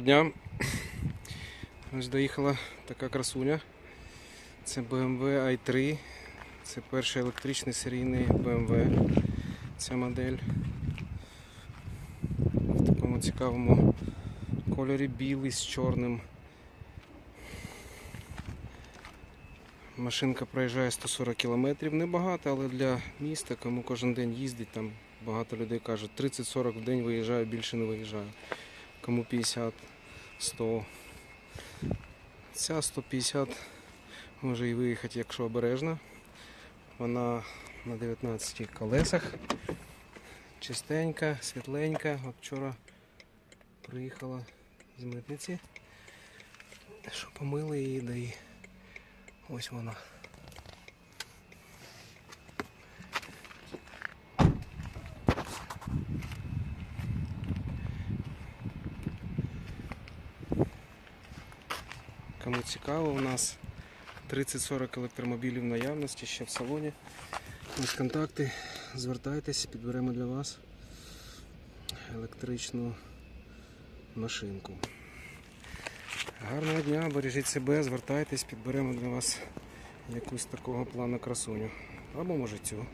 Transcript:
Дня. Ось доїхала така красуня. Це BMW i3. Це перший електричний серійний BMW. Ця модель. В такому цікавому кольорі білий з чорним. Машинка проїжджає 140 км. Небагато, але для міста, кому кожен день їздить, там багато людей кажуть, 30-40 в день виїжджаю, більше не виїжджаю. Кому 50, 100. Ця 150 може і виїхати, якщо обережно. Вона на 19 колесах. Чистенька, світленька. От вчора приїхала з митниці. Що помили її, да і ось вона. Кому цікаво, у нас 30-40 електромобілів наявності ще в салоні. Ось контакти, звертайтесь, підберемо для вас електричну машинку. Гарного дня, бережіть себе, звертайтесь, підберемо для вас якусь такого плану красуню. Або може цю.